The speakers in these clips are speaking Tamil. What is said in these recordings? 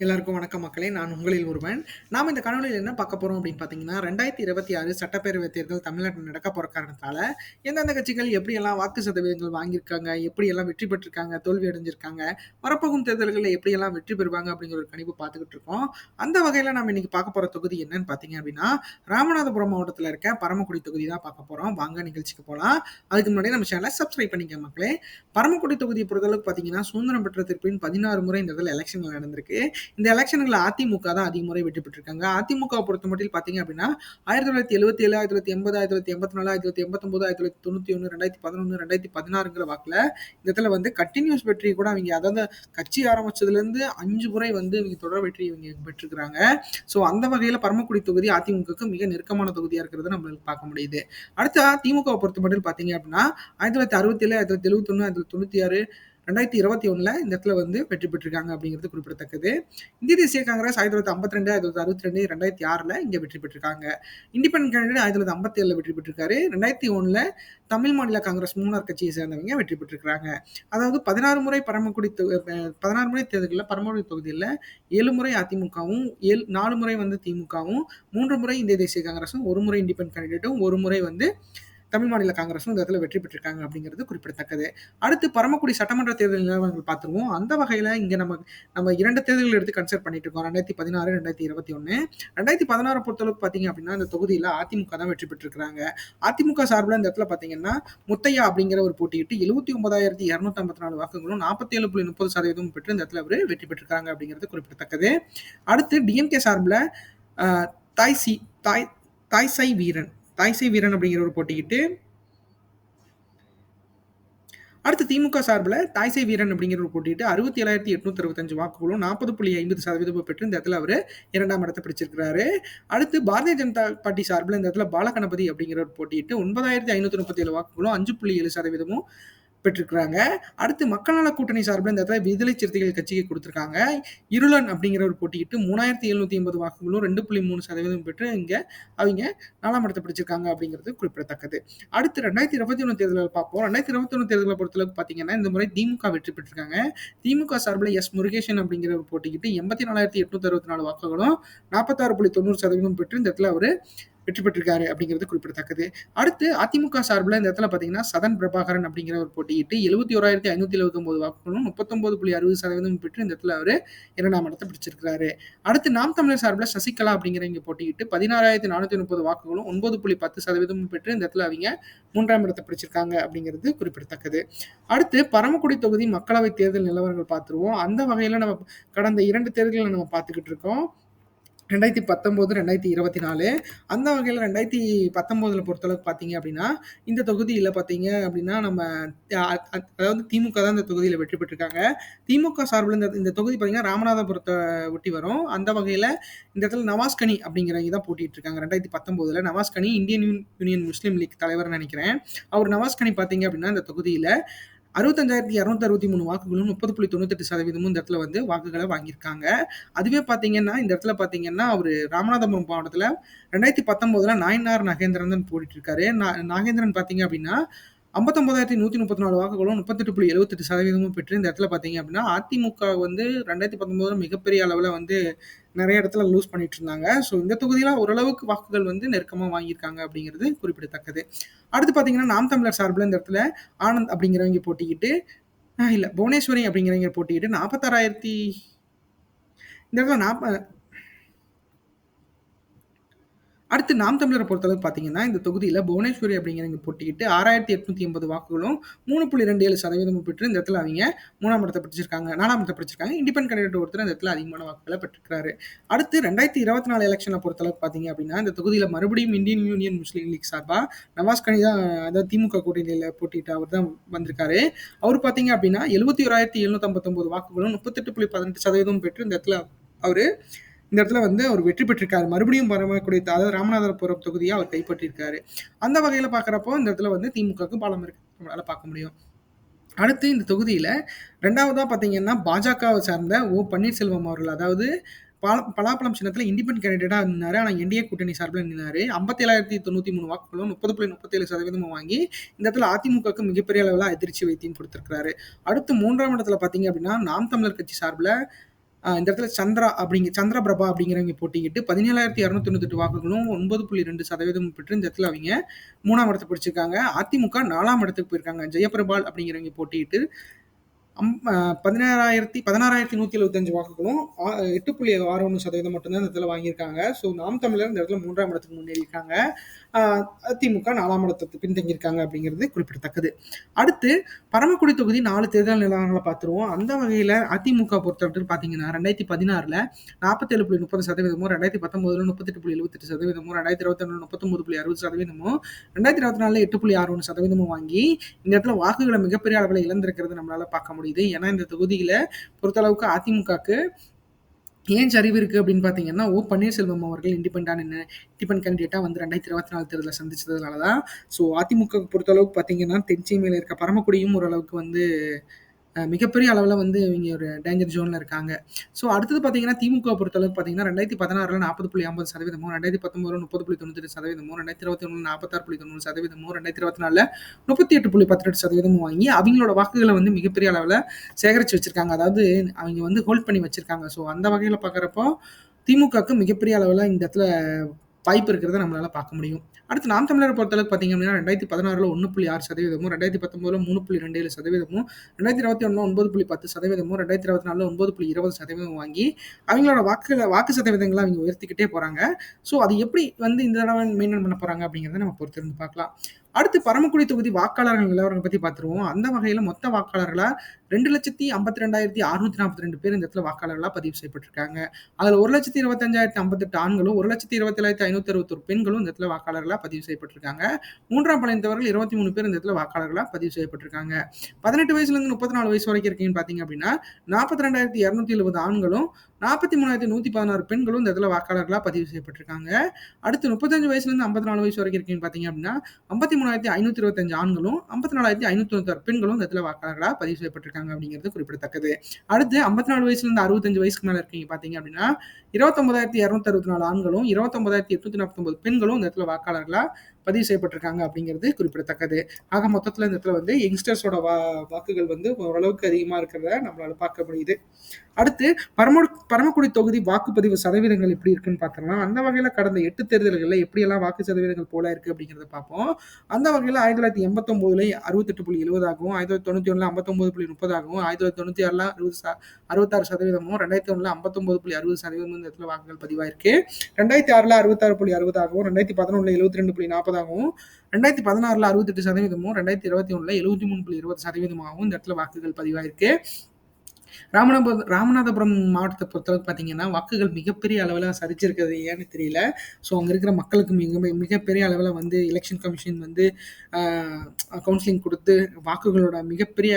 எல்லாருக்கும் வணக்கம் மக்களே நான் உங்களில் ஒருவன். நாம் இந்த காணொலியில் என்ன பார்க்க போகிறோம் அப்படின்னு பார்த்தீங்கன்னா ரெண்டாயிரத்தி இருபத்தி ஆறு சட்டப்பேரவை தேர்தல் தமிழ்நாட்டில் நடக்க போகிற காரணத்தால் எந்தெந்த கட்சிகள் எப்படியெல்லாம் வாக்கு சதவீதங்கள் வாங்கியிருக்காங்க எப்படியெல்லாம் வெற்றி பெற்றிருக்காங்க தோல்வி அடைஞ்சிருக்காங்க வரப்போகும் தேர்தல்களில் எப்படியெல்லாம் வெற்றி பெறுவாங்க அப்படிங்கிற ஒரு கணிப்பு பார்த்துக்கிட்டு இருக்கோம். அந்த வகையில் நம்ம இன்னைக்கு பார்க்க போகிற தொகுதி என்னன்னு பார்த்தீங்க அப்படின்னா ராமநாதபுரம் மாவட்டத்தில் இருக்க பரமக்குடி தொகுதி தான் பார்க்க போகிறோம் வாங்க நிகழ்ச்சிக்கு போகலாம் அதுக்கு முன்னாடி நம்ம சேனலை சப்ஸ்கிரைப் பண்ணிக்க மக்களே. பரமக்குடி தொகுதியை பொறுத்தளவுக்கு பார்த்தீங்கன்னா சுதந்திரம் பெற்ற திருப்பின் பதினாறு முறை இந்த இடத்துல எலெக்ஷன் நடந்திருக்கு. இந்த எலெக்ஷன்களில் அதிமுக தான் அதிக முறை வெற்றி பெற்றிருக்காங்க. அதிமுக பொறுத்த மட்டும் பார்த்தீங்க அப்படின்னா ஆயிரத்தி தொள்ளாயிரத்தி எழுபத்தி ஏழு ஆயிரத்தி தொள்ளாயிரத்தி எண்பது ஆயிரத்தி தொள்ளாயிரத்தி எண்பத்தி நாலு ஆயிரத்தி தொள்ளாயிரத்தி எண்பத்தொம்பது ஆயிரத்தி தொள்ளாயிரத்தி தொண்ணூற்றி ஒன்று ரெண்டாயிரத்தி பதினொன்று ரெண்டாயிரத்தி பதினாறுங்கிற வாக்கில் இந்த இடத்துல வந்து கண்டினியூஸ் வெற்றி கூட அவங்க அதாவது கட்சி ஆரம்பிச்சதுலேருந்து அஞ்சு முறை வந்து இவங்க தொடர் வெற்றி இவங்க பெற்றிருக்கிறாங்க. ஸோ அந்த வகையில் பரமக்குடி தொகுதி அதிமுகவுக்கு மிக நெருக்கமான தொகுதியாக இருக்கிறத நம்மளுக்கு பார்க்க முடியுது. அடுத்த திமுக பொறுத்த மட்டும் பார்த்தீங்க அப்படின்னா ஆயிரத்தி தொள்ளாயிரத்தி அறுபத்தி ஏழு ஆயிரத்தி தொள்ளாயிரத்தி எழுபத்தொன்று ஆயிரத்தி தொள்ளாயிரத்தி தொண்ணூற்றி ஆறு ரெண்டாயிரத்தி இருபத்தி ஒன்றில் இந்த இடத்துல வந்து வெற்றி பெற்றிருக்காங்க அப்படிங்கிறது குறிப்பிடத்தக்கது. இந்திய தேசிய காங்கிரஸ் ஆயிரத்தி தொள்ளாயிரத்தி ஐம்பத்தி ரெண்டு ஆயிரத்தி தொள்ளாயிரத்தி அறுபத்தி ரெண்டு ரெண்டாயிரத்தி ஆறில் இங்கே வெற்றி பெற்றிருக்காங்க. இண்டிபெண்ட் கேண்டிடேட் ஆயிரத்தி தொள்ளாயிரத்தி ஐம்பத்தி ஏழில் வெற்றி பெற்றிருக்காரு. ரெண்டாயிரத்தி ஒன்றில் தமிழ் மாநில காங்கிரஸ் மூணார் கட்சியை சேர்ந்தவங்க வெற்றி பெற்றிருக்கிறாங்க. அதாவது பதினாறு முறை பரமக்குடி பதினாறு முறை தேர்தலில் பரமக்குடி தொகுதியில் ஏழு முறை அதிமுகவும் ஏழு நாலு முறை வந்து திமுகவும் மூன்று முறை இந்திய தேசிய காங்கிரஸும் ஒரு முறை இண்டிபெண்ட் கேண்டிடேட்டும் ஒரு முறை வந்து தமிழ் மாநில காங்கிரஸும் இந்த இடத்துல வெற்றி பெற்றிருக்காங்க அப்படிங்கிறது குறிப்பிடத்தக்கது. அடுத்து பரமக்குடி சட்டமன்ற தேர்தல் நிலவரங்கள் பார்த்துருவோம். அந்த வகையில் இங்கே நம்ம நம்ம இரண்டு தேர்தல்கள் எடுத்து கன்சிடர் பண்ணிட்டு இருக்கோம். ரெண்டாயிரத்தி பதினாறு ரெண்டாயிரத்தி இருபத்தி ஒன்று ரெண்டாயிரத்தி பதினாறு பொறுத்தளவுக்கு பார்த்தீங்க அப்படின்னா இந்த தொகுதியில் அதிமுக தான் வெற்றி பெற்றிருக்கிறாங்க. அதிமுக சார்பில் இந்த இடத்துல பார்த்தீங்கன்னா முத்தையா அப்படிங்கிற ஒரு போட்டியிட்டு எழுபத்தி ஒன்பதாயிரத்தி இரநூத்தி ஐம்பத்தி நாலு வாக்குகளும் நாற்பத்தி ஏழு புள்ளி முப்பது சதவீதம் பெற்று இந்த இடத்துல அவர் வெற்றி பெற்றிருக்காங்க அப்படிங்கிறது குறிப்பிடத்தக்கது. அடுத்து டிஎம்கே சார்பில் தாய் சி தாய் தாய்சை வீரன். தாய்சை வீரன் அப்படிங்கிற ஒரு போட்டிக்கிட்டு அடுத்து திமுக சார்பில் தாய்சை வீரன் அப்படிங்கிற ஒரு போட்டிட்டு அறுபத்தி ஏழாயிரத்தி எட்நூத்தி அறுபத்தஞ்சு வாக்குகளும் நாற்பது புள்ளி ஐம்பது சதவீதம் பெற்று இந்த இடத்துல அவர் இரண்டாம் இடத்தை பிடிச்சிருக்கிறாரு. அடுத்து பாரதிய ஜனதா பார்ட்டி சார்பில் இந்த இடத்துல பாலகணபதி அப்படிங்கிற ஒரு போட்டிட்டு ஒன்பதாயிரத்தி ஐநூற்றி முப்பத்தி ஏழு வாக்குகளும் அஞ்சு புள்ளி ஏழு சதவீதமும் பெற்றிருக்கிறாங்க. அடுத்து மக்கள் நல கூட்டணி சார்பில் இந்த இடத்துல விடுதலை சிறுத்தைகள் கட்சிக்கு கொடுத்துருக்காங்க. இருளன் அப்படிங்கிற ஒரு போட்டியிட்டு மூணாயிரத்தி எழுநூத்தி ஐம்பது வாக்குகளும் ரெண்டு புள்ளி மூணு சதவீதம் பெற்று இங்கே அவங்க நாலாம் இடத்தை பிடிச்சிருக்காங்க அப்படிங்கிறது குறிப்பிடத்தக்கது. அடுத்து ரெண்டாயிரத்தி இருபத்தி ஒன்று தேர்தலில் பார்ப்போம். ரெண்டாயிரத்தி இருபத்தி ஒன்று தேர்தலை பொறுத்தளவுக்கு பார்த்தீங்கன்னா இந்த முறை திமுக வெற்றி பெற்றிருக்காங்க. திமுக சார்பில் எஸ் முருகேசன் அப்படிங்கிற ஒரு போட்டிக்கிட்டு எண்பத்தி நாலாயிரத்தி எட்நூத்தி அறுபத்தி நாலு வாக்குகளும் நாற்பத்தாறு புள்ளி தொண்ணூறு சதவீதம் பெற்று இந்த இடத்துல அவர் வெற்றி பெற்றிருக்காரு அப்படிங்கிறது குறிப்பிடத்தக்கது. அடுத்து அதிமுக சார்பில் இந்த இடத்துல பார்த்தீங்கன்னா சதன் பிரபாகரன் அப்படிங்கிற ஒரு போட்டியிட்டு எழுபத்தி ஓராயிரத்தி ஐநூத்தி எழுபத்தி ஒன்பது வாக்குகளும் முப்பத்தொன்பது புள்ளி அறுபது சதவீதம் பெற்று இந்த இடத்துல அவர் இரண்டாம் இடத்தை பிடிச்சிருக்கிறாரு. அடுத்து நாம் தமிழர் சார்பில் சசிகலா அப்படிங்கிற இங்க போட்டியிட்டு பதினாறாயிரத்தி நானூத்தி முப்பது வாக்குகளும் ஒன்பது புள்ளி பத்து சதவீதம் பெற்று இந்த இடத்துல அவங்க மூன்றாம் இடத்தை பிடிச்சிருக்காங்க அப்படிங்கிறது குறிப்பிடத்தக்கது. அடுத்து பரமக்குடி தொகுதி மக்களவை தேர்தல் நிலவரங்கள் பார்த்துருவோம். அந்த வகையில் நம்ம கடந்த இரண்டு தேர்தலில் நம்ம பார்த்துக்கிட்டு இருக்கோம். ரெண்டாயிரத்தி பத்தொம்போது ரெண்டாயிரத்தி இருபத்தி நாலு. அந்த வகையில் ரெண்டாயிரத்தி பத்தொம்போதில் பொறுத்தளவுக்கு பார்த்தீங்க அப்படின்னா இந்த தொகுதியில் பார்த்தீங்க அப்படின்னா நம்ம அதாவது திமுக தான் இந்த தொகுதியில் வெற்றி பெற்றிருக்காங்க. திமுக சார்பில் இந்த இந்த தொகுதி பார்த்தீங்கன்னா ராமநாதபுரத்தை ஒட்டி வரும். அந்த வகையில் இந்த இடத்துல நவாஸ்கனி அப்படிங்கிறவங்க தான் போட்டிட்டு இருக்காங்க. ரெண்டாயிரத்தி பத்தொம்போதில் Navaskani Indian Union Muslim League தலைவர்னு நினைக்கிறேன். அவர் நவாஸ்கனி பார்த்தீங்க அப்படின்னா இந்த தொகுதியில் அறுபத்தஞ்சாயிரத்தி இரநூத்தி அறுபத்தி மூணு வாக்குகளும் முப்பது புள்ளி தொண்ணூத்தெட்டு சதவீதமும் இந்த இடத்துல வந்து வாக்குகளை வாங்கியிருக்காங்க. அதுவே பார்த்தீங்கன்னா இந்த இடத்துல பார்த்தீங்கன்னா அவர் ராமநாதபுரம் மாவட்டத்தில் ரெண்டாயிரத்தி பத்தொம்போதில் நாயனார் நகேந்திரன் தான் போட்டிட்டு இருக்காரு. நாகேந்திரன் பார்த்தீங்க அப்படின்னா ஐம்பத்தொம்பதாயிரத்தி நூற்றி முப்பத்தி நாலு வாக்குகளும் முப்பத்தெட்டு புள்ளி எழுபத்தெட்டு சதவீதமும் பெற்று இந்த இடத்துல பார்த்தீங்க அப்படின்னா அதிமுக வந்து ரெண்டாயிரத்தி பத்தொம்போதுல மிகப்பெரிய அளவில் வந்து நிறைய இடத்துல லூஸ் பண்ணிட்டு இருந்தாங்க. ஸோ இந்த தொகுதியில் ஓரளவுக்கு வாக்குகள் வந்து நெருக்கமாக வாங்கியிருக்காங்க அப்படிங்கிறது குறிப்பிடத்தக்கது. அடுத்து பார்த்தீங்கன்னா நாம் தமிழர் சார்பில் இந்த இடத்துல ஆனந்த் அப்படிங்கிறவங்க போட்டிக்கிட்டு இல்லை புவனேஸ்வரி அப்படிங்கிறவங்க போட்டிக்கிட்டு நாற்பத்தாறாயிரத்தி இந்த இடத்துல நாற்ப அடுத்து நாம் தமிழரை பொறுத்தளவுக்கு பார்த்தீங்கன்னா இந்த தொகுதியில் புவனேஸ்வரி அப்படிங்கிறவங்க போட்டிக்கிட்டு ஆறாயிரத்தி எட்நூத்தி எண்பது வாக்குகளும் மூணு புள்ளி ரெண்டு ஏழு சதவீதமும் பெற்று இந்த இடத்துல அவங்க மூணாம் இடத்தை பிடிச்சிருக்காங்க நாலாம் இடத்தை பிடிச்சிருக்காங்க. இண்டிபெண்ட் கேண்டிடேட் ஒருத்தர் இந்த இடத்துல அதிகமான வாக்குகளை பெற்றிருக்காரு அடுத்து ரெண்டாயிரத்தி இருபத்தி நாலு எலெக்ஷனை பொறுத்தளவுக்கு பார்த்தீங்க அப்படின்னா இந்த தொகுதியில் மறுபடியும் இந்தியன் யூனியன் முஸ்லீம் லீக் சார்பாக நவாஸ் கனி தான் அதாவது திமுக கூட்டணியில் போட்டிட்டு அவர் தான் வந்திருக்காரு. அவர் பார்த்தீங்க அப்படின்னா எழுபத்தி ஓராயிரத்தி எழுநூத்தி ஐம்பத்தொம்பது வாக்குகளும் முப்பத்தெட்டு புள்ளி பதினெட்டு சதவீதம் பெற்று இந்த இடத்துல அவர் இந்த இடத்துல வந்து அவர் வெற்றி பெற்றிருக்காரு. மறுபடியும் வரக்கூடிய அதாவது ராமநாதபுரம் தொகுதியை அவர் கைப்பற்றியிருக்காரு. அந்த வகையில் பார்க்குறப்போ இந்த இடத்துல வந்து திமுகவுக்கு பலம் இருக்கு. நம்மளால் பார்க்க முடியும். அடுத்து இந்த தொகுதியில் ரெண்டாவதாக பார்த்தீங்கன்னா பாஜகவை சார்ந்த ஓ பன்னீர்செல்வம் அவர்கள் அதாவது பல பலாப்பழம் சின்னத்தில் இண்டிபெண்ட் கேண்டிடேட்டாக இருந்தார். ஆனால் என்டிஏ கூட்டணி சார்பில் நின்னாரு. ஐம்பத்தேழாயிரத்தி தொண்ணூற்றி மூணு வாக்குகளும் முப்பது புள்ளி முப்பத்தேழு சதவீதமும் வாங்கி இந்த இடத்துல அதிமுகவுக்கு மிகப்பெரிய அளவில் அதிர்ச்சி வைத்தியம் கொடுத்துருக்காரு அடுத்து மூன்றாம் இடத்துல பார்த்தீங்க அப்படின்னா நாம் தமிழர் கட்சி சார்பில் இந்த இடத்துல சந்திரா அப்படிங்க சந்திர பிரபா அப்படிங்கிறவங்க போட்டிக்கிட்டு பதினேழாயிரத்தி இரநூத்தி தொண்ணூத்தெட்டு வாக்குகளும் ஒன்பது புள்ளி ரெண்டு சதவீதம் பெற்று இந்த இடத்துல அவங்க மூணாம் இடத்தை பிடிச்சிருக்காங்க. அதிமுக நாலாம் இடத்துக்கு போயிருக்காங்க. ஜெயபிரபால் அப்படிங்கிறவங்க போட்டிக்கிட்டு அம் பதினேழாயிரத்தி பதினாறாயிரத்தி நூற்றி எழுபத்தஞ்சு வாக்குகளும் எட்டு புள்ளி ஆறு ஒன்று சதவீதம் மட்டும்தான் இந்த இடத்துல வாங்கியிருக்காங்க. ஸோ நாம் தமிழர் இந்த இடத்துல மூன்றாம் இடத்துக்கு முன்னேறியிருக்காங்க. திமுக அதிமுக நாலாம் இடத்துக்கு பின்தங்கியிருக்காங்க அப்படிங்கிறது குறிப்பிடத்தக்கது. அடுத்து பரமக்குடி தொகுதி நாலு தேர்தல் நிலவரங்களை பார்த்துருவோம். அந்த வகையில் அதிமுக பொறுத்தவரைக்கும் பார்த்தீங்கன்னா ரெண்டாயிரத்தி பதினாறில் நாற்பத்தேழு புள்ளி முப்பது சதவீதமும் ரெண்டாயிரத்தி பத்தொம்போதுல முப்பத்தெட்டு புள்ளி எழுபத்தெட்டு சதவீதமும் ரெண்டாயிரத்தி இருபத்தி ரெண்டு முப்பத்தொம்பது புள்ளி அறுபது சதவீதமும் ரெண்டாயிரத்தி இருபத்தி நாலில் எட்டு புள்ளி ஆறு ஒன்று சதவீதமும் வாங்கி இந்த இடத்துல வாக்குகளை மிகப்பெரிய அளவில் இழந்திருக்கிறது நம்மளால் பார்க்க முடியுது. ஏன்னா இந்த தொகுதியில் பொறுத்தளவுக்கு அதிமுகக்கு ஏன் சரிவு இருக்குது அப்படின்னு பார்த்தீங்கன்னா ஓ பன்னீர்செல்வம் அவர்கள் இண்டிபெண்டான இண்டிபெண்ட் கேண்டிடேட்டாக வந்து ரெண்டாயிரத்தி இருபத்தி நாலு தேர்தலில் சந்திச்சதுனால தான் ஸோ அதிமுக பொறுத்தளவுக்கு பார்த்தீங்கன்னா தென்சென்னையில் இருக்க பரமக்குடியும் ஓரளவுக்கு வந்து மிகப்பெரிய அளவில் வந்து இவங்க ஒரு டேஞ்சர் ஜோனில் இருக்காங்க. ஸோ அடுத்தது பார்த்தீங்கன்னா திமுக பொறுத்தளவுக்கு பார்த்தீங்கன்னா ரெண்டாயிரத்தி பதினாறில் நாற்பது புள்ளி ஐம்பது சதவீதமும் ரெண்டாயிரத்தி பத்தொம்பதுல முப்பது புள்ளி தொண்ணூற்றி சதவீதமும் ரெண்டாயிரத்தி இருபத்தி ஒன்று நாற்பத்தாறு புள்ளி தொண்ணூறு சதவீதமும் ரெண்டாயிரத்தி இருபத்தி நாலில் முப்பத்தி எட்டு புள்ளி பத்திரெட்டு சதவீதமும் வாங்கி அவங்களோட வாக்குகளை வந்து மிகப்பெரிய அளவில் சேகரித்து வச்சுருக்காங்க. அதாவது அவங்க வந்து ஹோல்ட் பண்ணி வச்சுருக்காங்க. ஸோ அந்த வகையில் பார்க்குறப்போ திமுகவுக்கு மிகப்பெரிய அளவில் இந்த இடத்துல வாய்ப்பு இருக்கிறத நம்மளால பார்க்க முடியும். அடுத்து நாம் தமிழரை பொறுத்தளவுக்கு பார்த்தீங்க அப்படின்னா ரெண்டாயிரத்தி பதினாறுல ஒன்று புள்ளி ஆறு சதவீதமும் ரெண்டாயிரத்தி பத்தொன்பதுல மூணு புள்ளி ரெண்டு ஏழு சதவீதமும் ரெண்டாயிரத்தி இருபத்தி ஒன்று ஒன்பது புள்ளி பத்து சதவீதமும் ரெண்டாயிரத்தி இருபத்தி நாலில் ஒன்பது புள்ளி இருபது சதவீதம் வாங்கி அவங்களோட வாக்குகளை வாக்கு சதவீதங்களை அவங்க உயர்த்திக்கிட்டே போகிறாங்க ஸோ அது எப்படி வந்து இந்த தடவை மெயின்டைன் பண்ண போகிறாங்க அப்படிங்கிறத நம்ம பொறுத்திருந்து பார்க்கலாம். அடுத்து பரமக்குடி தொகுதி வாக்காளர்கள் நிலவரங்களை பற்றி பார்த்துருவோம் அந்த வகையில் மொத்த வாக்காளர்களாக ரெண்டு லட்சத்தி ஐம்பத்தி ரெண்டாயிரத்தி அறுநூத்தி நாற்பத்தி ரெண்டு பேர் இந்த இடத்துல வாக்காளர்களாக பதிவு செய்யப்பட்டிருக்காங்க. அதில் ஒரு லட்சத்தி இருபத்தஞ்சாயிரத்தி ஐம்பத்தெட்டு ஆண்களும் ஒரு லட்சத்தி இருபத்தேழாயிரத்தி ஐநூத்தி அறுபத்தொரு பெண்களும் இந்த இடத்துல வாக்காளர்களாக பதிவு செய்யப்பட்டிருக்காங்க. மூன்றாம் பழையந்தவர்கள் இருபத்தி மூணு பேர் இந்த இடத்துல வாக்காளர்களாக பதிவு செய்யப்பட்டிருக்காங்க. பதினெட்டு வயசுலேருந்து முப்பத்தி நாலு வயசு வரைக்கும் இருக்கீங்கன்னு பார்த்தீங்க அப்படின்னா நாற்பத்தி ரெண்டாயிரத்தி இரநூத்தி எழுபது ஆண்களும் நாற்பத்தி மூணாயிரத்தி நூற்றி பதினாறு பெண்களும் இந்த இடத்துல வாக்காளர்களாக பதிவு செய்யப்பட்டிருக்காங்க. அடுத்து முப்பத்தஞ்சு வயசுலேருந்து ஐம்பத்தி நாலு வயசு வரைக்கும் இருக்கீங்கன்னு பார்த்தீங்க அப்படின்னா ஐம்பத்தி மூணாயிரத்தி ஐநூற்றி இருபத்தஞ்சு ஆண்களும் ஐம்பத்தி நாலாயிரத்தி ஐநூற்றி தொண்ணூத்தாறு பெண்களும் இந்த இடத்துல வாக்காளர்களாக பதிவு செய்யப்பட்டிருக்காங்க அப்படிங்கிறது குறிப்பிடத்தக்கது. அடுத்து ஐம்பத்தி நாலு வயசுலேருந்து அறுபத்தஞ்சு வயசுக்கு மேலே இருக்கீங்க பார்த்தீங்க அப்படின்னா இருபத்தொன்பதாயிரத்தி இரநூத்தி அறுபத்தி நாலு ஆண்களும் இருபத்தொன்பதாயிரத்தி எட்நூத்தி நாற்பத்தொம்பது பெண்களும் இந்த இடத்துல வாக்காளர்களாக பதிவு செய்யப்பட்டிருக்காங்க அப்படிங்கிறது குறிப்பிடத்தக்கது. ஆக மொத்தத்தில் இந்த இடத்துல வந்து யங்ஸ்டர்ஸோட வா வாக்குகள் வந்து ஓரளவுக்கு அதிகமாக இருக்கிறத நம்மளால பார்க்க முடியுது. அடுத்து பரம பரமக்குடி தொகுதி வாக்குப்பதிவு சதவீதங்கள் எப்படி இருக்குன்னு பார்த்தோம்னா அந்த வகையில் கடந்த எட்டு தேர்தல்களில் எப்படியெல்லாம் வாக்கு சதவீதங்கள் போல இருக்கு அப்படிங்கிறத பார்ப்போம். அந்த வகையில் ஆயிரத்தி தொள்ளாயிரத்தி எண்பத்தொம்போதுல அறுபத்தெட்டு புள்ளி எழுபதாகவும் ஆயிரத்தி தொள்ளாயிரத்தி தொண்ணூற்றி ஒன்றில் ஐம்பத்தொம்பது புள்ளி முப்பதாகவும் ஆயிரத்தி தொள்ளாயிரத்தி தொண்ணூற்றி ஆறில் அறுபது அறுபத்தாறு சதவீதமும் ரெண்டாயிரத்தி ஒன்றில் ஐம்பத்தொம்பது புள்ளி அறுபது சதவீதமும் இந்த இடத்துல வாக்குகள் பதிவாயிருக்கு. ரெண்டாயிரத்தி ஆறில் அறுபத்தாறு புள்ளி அறுபதாகவும் ரெண்டாயிரத்தி பதினொன்றில் எழுபத்தி ரெண்டு புள்ளி நாற்பதாகவும் ரெண்டாயிரத்தி பதினாறில் அறுபத்தெட்டு சதவீதமும் ரெண்டாயிரத்தி இருபத்தி ஒன்றில் எழுபத்தி மூணு புள்ளி இருபது சதவீதமாகவும் இந்த இடத்துல வாக்குகள் பதிவாயிருக்கு. ராமநாதபுரம் ராமநாதபுரம் மாவட்டத்தை பொறுத்தளவுக்கு பார்த்தீங்கன்னா வாக்குகள் மிகப்பெரிய அளவில் சரிச்சிருக்கிறது ஏன்னு தெரியல. ஸோ அங்கே இருக்கிற மக்களுக்கு மிக மிகப்பெரிய அளவில் வந்து எலெக்ஷன் கமிஷன் வந்து கவுன்சிலிங் கொடுத்து வாக்குகளோட மிகப்பெரிய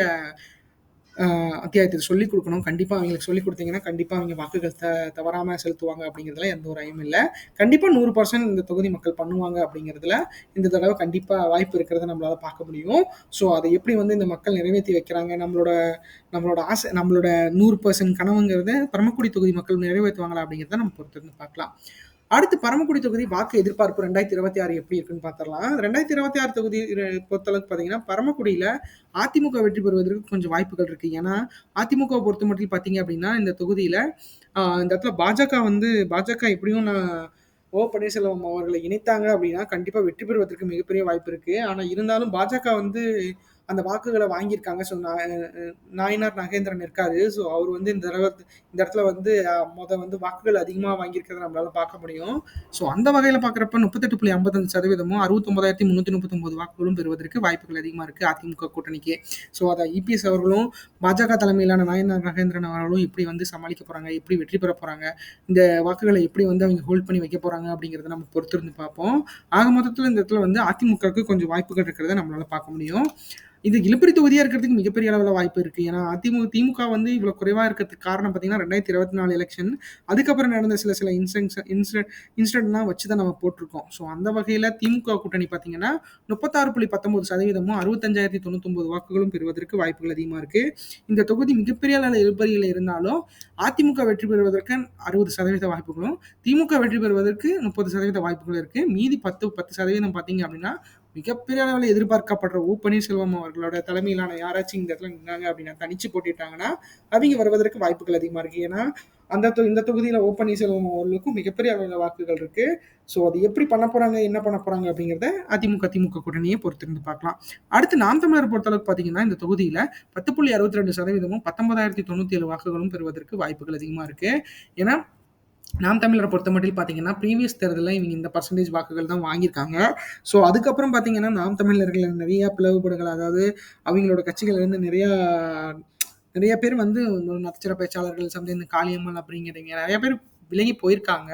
ஆஹ் அத்தியாயத்தை சொல்லிக் கொடுக்கணும். கண்டிப்பாக அவங்களுக்கு சொல்லிக் கொடுத்தீங்கன்னா கண்டிப்பாக அவங்க வாக்குகள் த தவறாமல் செலுத்துவாங்க அப்படிங்கிறதுல எந்த ஒரு ஐயும் இல்லை. கண்டிப்பாக நூறு பர்சன்ட் இந்த தொகுதி மக்கள் பண்ணுவாங்க அப்படிங்கிறதுல இந்த தடவை கண்டிப்பாக வாய்ப்பு இருக்கிறத நம்மளால் பார்க்க முடியும். ஸோ அதை எப்படி வந்து இந்த மக்கள் நிறைவேற்றி வைக்கிறாங்க? நம்மளோட நம்மளோட ஆசை நம்மளோட நூறு பர்சன்ட் கனவுங்கிறத பரமக்குடி தொகுதி மக்கள் நிறைவேற்றுவாங்களா அப்படிங்கிறத நம்ம பொறுத்திருந்து பார்க்கலாம். அடுத்து பரமக்குடி தொகுதி வாக்கு எதிர்பார்ப்பு ரெண்டாயிரத்தி இருபத்தி ஆறு எப்படி இருக்குன்னு பார்த்துடலாம் ரெண்டாயிரத்தி இருபத்தி ஆறு தொகுதி பொறுத்தளவுக்கு பார்த்தீங்கன்னா பரமக்குடியில் அதிமுக வெற்றி பெறுவதற்கு கொஞ்சம் வாய்ப்புகள் இருக்கு. ஏன்னா அதிமுக பொறுத்த மட்டும் பார்த்தீங்க அப்படின்னா இந்த தொகுதியில் இந்த இடத்துல பாஜக வந்து பாஜக எப்படியும் நான் ஓ பன்னீர்செல்வம் அவர்களை இணைத்தாங்க அப்படின்னா கண்டிப்பாக வெற்றி பெறுவதற்கு மிகப்பெரிய வாய்ப்பு இருக்கு. ஆனால் இருந்தாலும் பாஜக வந்து அந்த வாக்குகளை வாங்கியிருக்காங்க. ஸோ நாயனார் நகேந்திரன் இருக்காரு. ஸோ அவர் வந்து இந்த தடவை இந்த இடத்துல வந்து மொதல் மொத வந்து வாக்குகள் அதிகமாக வாங்கியிருக்கிறத நம்மளால பார்க்க முடியும். ஸோ அந்த வகையில் பார்க்குறப்ப முப்பத்தெட்டு புள்ளி ஐம்பத்தஞ்சு சதவீதமும் அறுபத்தொம்பதாயிரத்தி முந்நூற்றி முப்பத்தொம்பது வாக்குகளும் பெறுவதற்கு வாய்ப்புகள் அதிகமாக இருக்குது அதிமுக கூட்டணிக்கு. ஸோ அதை இபிஎஸ் அவர்களும் பாஜக தலைமையிலான நாயனார் நகேந்திரன் அவர்களும் எப்படி வந்து சமாளிக்க போகிறாங்க எப்படி வெற்றி பெற போகிறாங்க இந்த வாக்குகளை எப்படி வந்து அவங்க ஹோல்ட் பண்ணி வைக்க போகிறாங்க அப்படிங்கிறத நம்ம பொறுத்திருந்து பார்ப்போம். ஆக மொத்தத்தில் இந்த இடத்துல வந்து அதிமுகவுக்கு கொஞ்சம் வாய்ப்புகள் இருக்கிறத நம்மளால பார்க்க முடியும். இது இழுப்பறி தொகுதியாக இருக்கிறதுக்கு மிகப்பெரிய அளவில் வாய்ப்பு இருக்குது ஏன்னா அதிமுக திமுக வந்து இவ்வளோ குறைவாக இருக்கிறதுக்கு காரணம் பார்த்தீங்கன்னா ரெண்டாயிரத்தி இருபத்தி நாலு எலெக்ஷன் அதுக்கப்புறம் நடந்த சில சில இன்சிடென்ட்ஸ் இன்சிடென்ட் இன்சிடென்ட்லாம் வச்சு தான் நம்ம போட்டிருக்கோம். ஸோ அந்த வகையில் திமுக கூட்டணி பார்த்தீங்கன்னா முப்பத்தாறு புள்ளி பத்தொன்பது சதவீதமும் அறுபத்தஞ்சாயிரத்தி தொண்ணூத்தொம்பது வாக்குகளும் பெறுவதற்கு வாய்ப்புகள் அதிகமாக இருக்குது இந்த தொகுதி மிகப்பெரிய அளவில் இழுபறியில் இருந்தாலும் அதிமுக வெற்றி பெறுவதற்கு அறுபது சதவீத வாய்ப்புகளும் திமுக வெற்றி பெறுவதற்கு முப்பது சதவீத வாய்ப்புகள் இருக்குது மீதி பத்து பத்து சதவீதம் பார்த்தீங்க அப்படின்னா மிகப்பெரிய அளவில் எதிர்பார்க்கப்படுற ஓ பன்னீர்செல்வம் அவர்களோட தலைமையிலான யாராச்சும் இந்த இடத்துல நின்னாங்க அப்படின்னா தனிச்சு போட்டிட்டாங்கன்னா அவங்க வருவதற்கு வாய்ப்புகள் அதிகமாக இருக்குது ஏன்னா அந்த தொ இந்த தொகுதியில ஓ பன்னீர்செல்வம் அவர்களுக்கும் மிகப்பெரிய அளவில் வாக்குகள் இருக்கு. ஸோ அது எப்படி பண்ண போறாங்க, என்ன பண்ண போறாங்க அப்படிங்கிறத அதிமுக, திமுக கூட்டணியே பொறுத்திருந்து பார்க்கலாம். அடுத்து நாம் தமிழர் பொறுத்தளவுக்கு பார்த்தீங்கன்னா, இந்த தொகுதியில் பத்து புள்ளி அறுபத்தி ரெண்டு சதவீதமும் பத்தொன்பதாயிரத்தி தொண்ணூற்றி ஏழு வாக்குகளும் பெறுவதற்கு வாய்ப்புகள் அதிகமாக இருக்கு. ஏன்னா, நாம் தமிழரை பொறுத்தமட்டில் பார்த்தீங்கன்னா, ப்ரீவியஸ் தேர்தலில் இவங்க இந்த பர்சன்டேஜ் வாக்குகள் தான் வாங்கியிருக்காங்க. ஸோ அதுக்கப்புறம் பார்த்தீங்கன்னா, நாம் தமிழர்கள் நிறைய பிளவுபடுகள் அதாவது அவங்களோட கட்சிகள் இருந்து நிறையா நிறைய பேர் வந்து ஒரு நட்சத்திர பேச்சாளர்கள் சம்திங் காளியம்மாள் அப்படிங்கிறவங்க நிறைய பேர் விலகி போயிருக்காங்க.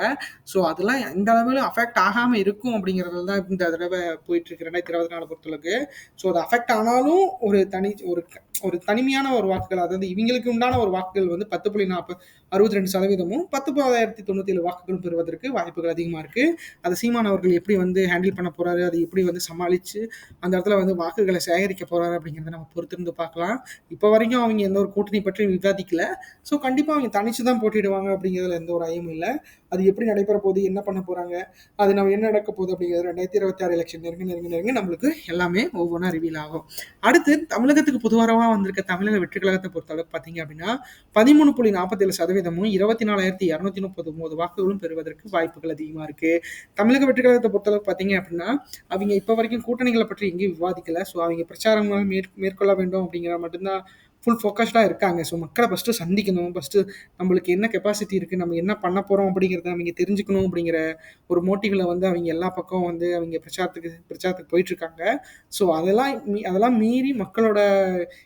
ஸோ அதெல்லாம் எந்த அளவில் அஃபெக்ட் ஆகாம இருக்கும் அப்படிங்கிறதுல தான் இந்த தடவை போயிட்டுருக்கு 2024 பொறுத்தளவுக்கு. ஸோ அது அஃபெக்ட் ஆனாலும் ஒரு தனி ஒரு ஒரு தனிமையான ஒரு வாக்குகள் அதாவது இவங்களுக்கு உண்டான ஒரு வாக்குகள் வந்து பத்து புள்ளி நாற்பது அறுபத்தி ரெண்டு சதவீதமும் பத்து பதாயிரத்தி தொண்ணூற்றி ஏழு வாக்குகளும் பெறுவதற்கு வாய்ப்புகள் அதிகமாக இருக்குது அதை சீமான் அவர்கள் எப்படி வந்து ஹேண்டில் பண்ண போகிறாரு அதை எப்படி வந்து சமாளித்து அந்த இடத்துல வந்து வாக்குகளை சேகரிக்க போகிறாரு அப்படிங்கிறத நம்ம பொறுத்திருந்து பார்க்கலாம். இப்போ வரைக்கும் அவங்க எந்த ஒரு கூட்டணி பற்றி விவாதிக்கல. ஸோ கண்டிப்பாக அவங்க தனிச்சு தான் போட்டிடுவாங்க அப்படிங்கிறதுல எந்த ஒரு ஐயமும் இல்லை அது எப்படி நடைபெற போகுது, என்ன பண்ண போகிறாங்க அது நம்ம என்ன நடக்க போகுது அப்படிங்கிறது 2026 எலக்ஷன் நெருங்க நெருங்க நெருங்க நம்மளுக்கு எல்லாமே ஒவ்வொன்றா ரிவீல் ஆகும். அடுத்து தமிழகத்துக்கு புதுவாரமாக வந்திருக்க தமிழக வெற்றி கழகத்தை பொறுத்தளவுக்கு பார்த்தீங்க அப்படின்னா, பதிமூணு புள்ளி நாற்பத்தேழு சதவீதமும் இருபத்தி நாலாயிரத்தி இரநூத்தி முப்பது ஒம்பது வாக்குகளும் பெறுவதற்கு வாய்ப்புகள் அதிகமாக இருக்குது தமிழக வெற்றி கழகத்தை பொறுத்தளவுக்கு பார்த்தீங்க அப்படின்னா, அவங்க இப்போ வரைக்கும் கூட்டணிகளை பற்றி எங்கேயும் விவாதிக்கல. ஸோ அவங்க பிரச்சாரங்கள் மேற் மேற்கொள்ள வேண்டும் அப்படிங்கிற மட்டும்தான் ஃபுல் ஃபோக்கஸ்டாக இருக்காங்க. ஸோ மக்களை ஃபஸ்ட்டு சந்திக்கணும். ஃபஸ்ட்டு நம்மளுக்கு என்ன கெப்பாசிட்டி இருக்குது நம்ம என்ன பண்ண போகிறோம் அப்படிங்கிறத அவங்க தெரிஞ்சுக்கணும் அப்படிங்கிற ஒரு மோட்டிவில் வந்து அவங்க எல்லா பக்கம் வந்து அவங்க பிரச்சாரத்துக்கு பிரச்சாரத்துக்கு போயிட்டுருக்காங்க. ஸோ அதெல்லாம் மீ அதெல்லாம் மீறி மக்களோட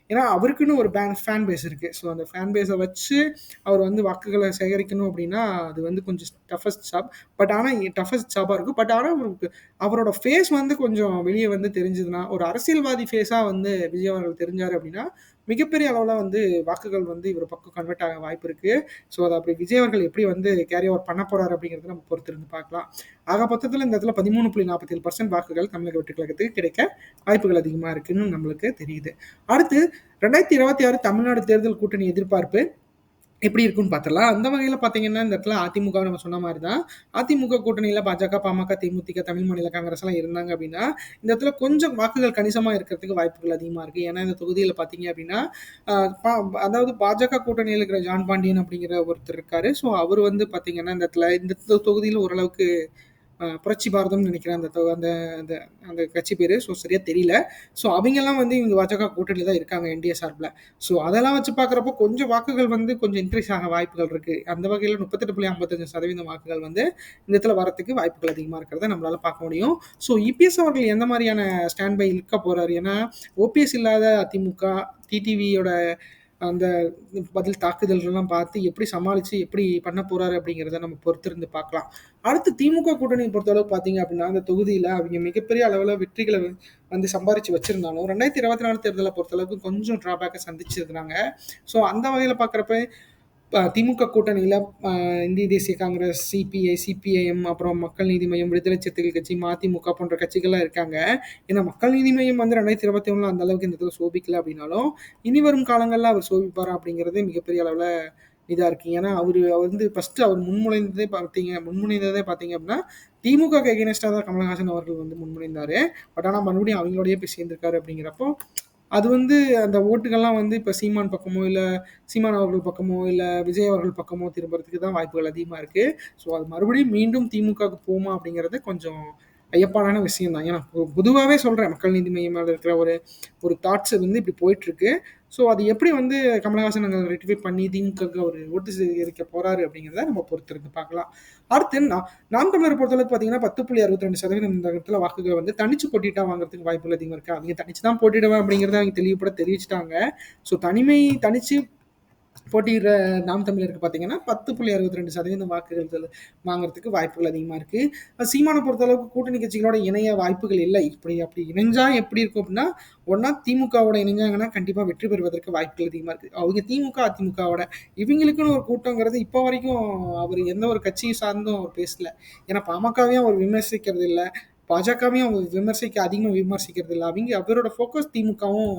ஏன்னா அவருக்குன்னு ஒரு பேன் ஃபேன் பேஸ் இருக்குது ஸோ அந்த ஃபேன் பேஸை வச்சு அவர் வந்து வாக்குகளை சேகரிக்கணும் அப்படின்னா, அது வந்து கொஞ்சம் டஃபஸ்ட் ஜாப். பட் ஆனால் டஃபஸ்ட் ஜாபாக இருக்கும். பட் ஆனால் அவருக்கு அவரோட ஃபேஸ் வந்து கொஞ்சம் வெளியே வந்து தெரிஞ்சதுன்னா, ஒரு அரசியல்வாதி ஃபேஸாக வந்து விஜய் அவர்கள் தெரிஞ்சார் அப்படின்னா, மிகப்பெரிய அளவில் வந்து வாக்குகள் வந்து இவர் பக்கம் கன்வெர்ட் ஆக வாய்ப்பு இருக்குது ஸோ அதை அப்படி விஜய் அவர்கள் எப்படி வந்து கேரி ஓவர் பண்ண போகிறார் அப்படிங்கிறத நம்ம பொறுத்திருந்து பார்க்கலாம். ஆக மொத்தத்துல இந்த இடத்துல 13.47% வாக்குகள் தமிழக வெற்றிக் கழகத்துக்கு கிடைக்க வாய்ப்புகள் அதிகமாக இருக்குன்னு நம்மளுக்கு தெரியுது. அடுத்து 2026 தமிழ்நாடு தேர்தல் கூட்டணி எதிர்பார்ப்பு எப்படி இருக்குன்னு பார்த்துடலாம். அந்த வகையில் பார்த்தீங்கன்னா, இந்த இடத்துல அதிமுக நம்ம சொன்ன மாதிரி தான். அதிமுக கூட்டணியில் பாஜக, பாமக, தேமுதிக, தமிழ் மாநில காங்கிரஸ் எல்லாம் இருந்தாங்க அப்படின்னா, இந்த இடத்துல கொஞ்சம் வாக்குகள் கணிசமாக இருக்கிறதுக்கு வாய்ப்புகள் அதிகமாக இருக்குது ஏன்னா இந்த தொகுதியில் பார்த்தீங்க அப்படின்னா, அதாவது பாஜக கூட்டணியில் இருக்கிற ஜான் பாண்டியன் அப்படிங்கிற ஒருத்தர் இருக்காரு. ஸோ அவர் வந்து பார்த்தீங்கன்னா, இந்த இடத்துல இந்த தொகுதியில் ஓரளவுக்கு புரட்சி பாரதம்னு நினைக்கிறேன். அந்த அந்த அந்த அந்த கட்சி பேர். ஸோ சரியாக தெரியல. ஸோ அவங்கெல்லாம் வந்து இவங்க பாஜக கூட்டணியில் தான் இருக்காங்க என்டிஏ சார்பில். ஸோ அதெல்லாம் வச்சு பார்க்குறப்போ கொஞ்சம் வாக்குகள் வந்து கொஞ்சம் இன்க்ரீஸ் ஆக வாய்ப்புகள் இருக்குது அந்த வகையில் முப்பத்தெட்டு புள்ளி ஐம்பத்தஞ்சு சதவீதம் வாக்குகள் வந்து இந்த இடத்துல வரத்துக்கு வாய்ப்புகள் அதிகமாக இருக்கிறத நம்மளால் பார்க்க முடியும். ஸோ இபிஎஸ் அவர்கள் எந்த மாதிரியான ஸ்டாண்ட் பை இருக்க போகிறார் ஏன்னா, ஓபிஎஸ் இல்லாத அதிமுக, டிடிவியோட அந்த பதில் தாக்குதல்கள்லாம் பார்த்து எப்படி சமாளித்து எப்படி பண்ண போகிறாரு அப்படிங்கிறத நம்ம பொறுத்திருந்து பார்க்கலாம். அடுத்து திமுக கூட்டணியை பொறுத்தளவு பார்த்தீங்க அப்படின்னா, அந்த தொகுதியில் அவங்க மிகப்பெரிய அளவில் வெற்றிகளை வந்து சம்பாரித்து வச்சுருந்தாலும் ரெண்டாயிரத்தி இருபத்தி நாலு தேர்தலை பொறுத்தளவுக்கு கொஞ்சம் ட்ராபேக்கை சந்திச்சிருக்கிறாங்க. ஸோ அந்த வகையில் பார்க்குறப்ப திமுக கூட்டணியில் இந்திய தேசிய காங்கிரஸ், சிபிஐ, சிபிஐஎம், அப்புறம் மக்கள் நீதி மய்யம், விடுதலை சிறுத்தைகள் கட்சி, மதிமுக போன்ற கட்சிகள்லாம் இருக்காங்க. ஏன்னா மக்கள் நீதி மையம் வந்து 2021ல அந்த அளவுக்கு இந்த இடத்துல சோபிக்கல அப்படின்னாலும், இனி வரும் காலங்களில் அவர் சோபிப்பாரா அப்படிங்கிறது மிகப்பெரிய அளவில் இதாக இருக்கு. ஏன்னா அவர் அவர் வந்து ஃபஸ்ட்டு அவர் முன்முனைந்ததே பார்த்தீங்க முன்முனைந்ததே பார்த்தீங்க அப்படின்னா, திமுக எகெய்ன்ஸ்டா தான் கமலஹாசன் அவர்கள் வந்து முன்முனைந்தார் பட் ஆனால் மறுபடியும் அவங்களோடய போய் சேர்ந்திருக்காரு அப்படிங்கிறப்போ, அது வந்து அந்த ஓட்டுகள்லாம் வந்து இப்ப சீமான் பக்கமோ, இல்ல சீமான் அவர்கள் பக்கமோ, இல்ல விஜய் அவர்கள் பக்கமோ திரும்புறதுக்கு தான் வாய்ப்புகள் அதிகமா இருக்கு. ஸோ அது மறுபடியும் மீண்டும் திமுகவுக்கு போகுமா அப்படிங்கிறது கொஞ்சம் ஐயப்பாடான விஷயம் தான். ஏன்னா பொ பொதுவாவே சொல்றேன். மக்கள் நீதி மையம் மேல இருக்கிற ஒரு ஒரு தாட்ஸ் வந்து இப்படி போயிட்டுருக்கு. ஸோ அது எப்படி வந்து கமலஹாசன் அங்கே ரெக்டிஃபை பண்ணி திமுக ஒரு ஓட்டு சேகரிக்க போறாரு அப்படிங்கிறத நம்ம பொறுத்திருந்து பார்க்கலாம். அடுத்து நான் நாம் தமிழர் பொறுத்தளவுக்கு பார்த்தீங்கன்னா, 10.62% இந்த இடத்துல வாக்குகள் வந்து தனிச்சு போட்டிட்டா வாங்குறதுக்கு வாய்ப்புகள் அதிகமாக இருக்கு. அவங்க தனிச்சு தான் போட்டிடுவேன் அப்படிங்கிறத அவங்க தெளிவுபட தெரிவிச்சுட்டாங்க. ஸோ தனிமை தனிச்சு போட்டியிடுற நாம் தமிழருக்கு பார்த்தீங்கன்னா, 10.62% வாக்குகள் வாங்குறதுக்கு வாய்ப்புகள் அதிகமாக இருக்குது சீமானை பொறுத்தளவுக்கு கூட்டணி கட்சிகளோட இணைய வாய்ப்புகள் இல்லை. இப்படி அப்படி இணைஞ்சால் எப்படி இருக்கும் அப்படின்னா, ஒன்றா திமுகவோட இணைஞ்சாங்கன்னா கண்டிப்பாக வெற்றி பெறுவதற்கு வாய்ப்புகள் அதிகமாக இருக்குது அவங்க திமுக, அதிமுகவோட இவங்களுக்குன்னு ஒரு கூட்டங்கிறது இப்போ வரைக்கும் அவர் எந்த ஒரு கட்சியும் சார்ந்தும் அவர் பேசல. ஏன்னா பாமகவையும் அவர் விமர்சிக்கிறது இல்லை பாஜகவையும் அவங்க விமர்சிக்க அதிகமாக விமர்சிக்கிறது இல்லை அவங்க அவரோட ஃபோக்கஸ் திமுகவும்,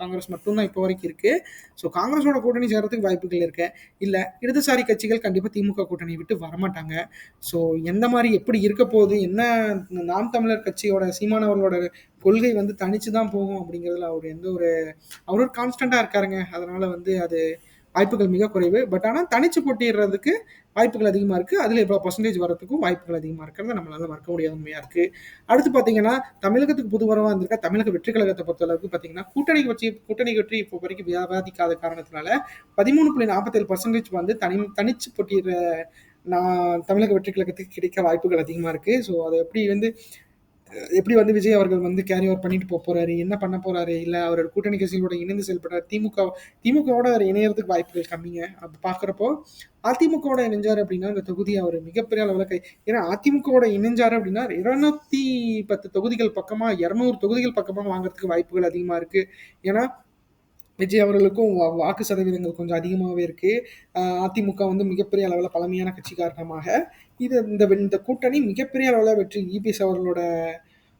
காங்கிரஸ் மட்டும்தான் இப்போ வரைக்கும் இருக்கு. ஸோ காங்கிரஸோட கூட்டணி சேர்றதுக்கு வாய்ப்புகள் இருக்கு. இல்லை இடதுசாரி கட்சிகள் கண்டிப்பாக திமுக கூட்டணி விட்டு வரமாட்டாங்க. ஸோ எந்த மாதிரி எப்படி இருக்க போகுது? என்ன நாம் தமிழர் கட்சியோட சீமானவர்களோட கொள்கை வந்து தனிச்சு தான் போகும் அப்படிங்கிறதுல அவர் எந்த ஒரு அவர் ஒரு கான்ஸ்டன்ட்டா இருக்காருங்க. அதனால வந்து அது வாய்ப்புகள் மிக குறைவு பட் ஆனால் தனிச்சு போட்டிடுறதுக்கு வாய்ப்புகள் அதிகமாக இருக்குது அதில் இவ்வளோ பர்சன்டேஜ் வரதுக்கும் வாய்ப்புகள் அதிகமாக இருக்கிறத நம்மளால் மறக்க முடியாத உண்மையாக இருக்குது அடுத்து பார்த்தீங்கன்னா தமிழகத்துக்கு புது வரவாக இருந்திருக்க தமிழக வெற்றி கழகத்தை பொறுத்தளவுக்கு பார்த்தீங்கன்னா கூட்டணி வச்சு கூட்டணி வெற்றி இப்போ வரைக்கும் வியாபாதிக்காத காரணத்தினால பதிமூணு புள்ளி நாற்பத்தேழு பர்சன்டேஜ் வந்து தனி தனிச்சு போட்டிடுற நான் தமிழக வெற்றி கழகத்துக்கு கிடைக்க வாய்ப்புகள் அதிகமாக இருக்குது ஸோ அதை எப்படி வந்து எப்படி வந்து விஜய் அவர்கள் வந்து கேரி ஓவர் பண்ணிட்டு போக போறாரு? என்ன பண்ண போறாரு? இல்ல அவரோட கூட்டணி கட்சிகளோட இணைந்து செயல்படுறாரு? திமுக திமுகவோட அவர் இணையறதுக்கு வாய்ப்புகள் கம்மிங்க. அப்ப பாக்குறப்போ அதிமுகவோட இணைஞ்சாரு அப்படின்னா அந்த தொகுதி அவர் மிகப்பெரிய அளவில் கை ஏன்னா அதிமுகவோட இணைஞ்சாரு அப்படின்னா இருநூத்தி பத்து தொகுதிகள் பக்கமா இருநூறு தொகுதிகள் பக்கமா வாங்குறதுக்கு வாய்ப்புகள் அதிகமா இருக்கு. ஏன்னா விஜய் அவர்களுக்கும் வா- வாக்கு சதவீதங்கள் கொஞ்சம் அதிகமாகவே இருக்குது அதிமுக வந்து மிகப்பெரிய அளவில் பழமையான கட்சி காரணமாக இது இந்த இந்த கூட்டணி மிகப்பெரிய அளவில் வெற்றி இபிஎஸ் அவர்களோட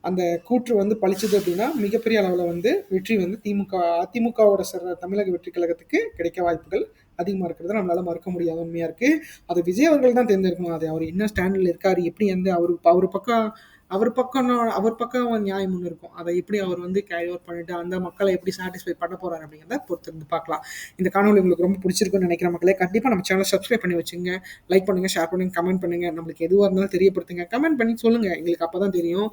அந்த கூற்று வந்து பளிச்சது அப்படின்னா மிகப்பெரிய அளவில் வந்து வெற்றி வந்து திமுக அதிமுகவோட சிற தமிழக வெற்றி கழகத்துக்கு கிடைக்க வாய்ப்புகள் அதிகமாக இருக்கிறது நம்மளால மறுக்க முடியாத உண்மையாக இருக்குது அது விஜய் அவர்கள் தான் தேர்ந்தெடுக்கணும். அது அவர் என்ன ஸ்டாண்டில் இருக்கார் எப்படி வந்து அவர் அவர் பக்கம் அவர் பக்கம் அவர் பக்கம் நியாயம் ஒன்று இருக்கும். அதை எப்படி அவர் வந்து கேரி அவுட் பண்ணிட்டு அந்த மக்களை எப்படி சாட்டிஸ்ஃபை பண்ண போறாரு அப்படிங்கிறத பொறுத்திருந்து பார்க்கலாம். இந்த காணொலி உங்களுக்கு ரொம்ப பிடிச்சிருக்குன்னு நினைக்கிற மக்களே கண்டிப்பாக நம்ம சேனல் சப்ஸ்கிரைப் பண்ணி வச்சுங்க. லைக் பண்ணுங்க ஷேர் பண்ணுங்க கமெண்ட் பண்ணுங்க. நம்மளுக்கு எதுவாக இருந்தாலும் தெரியப்படுத்துங்க. கமெண்ட் பண்ணி சொல்லுங்க. எங்களுக்கு அப்பதான் தெரியும்.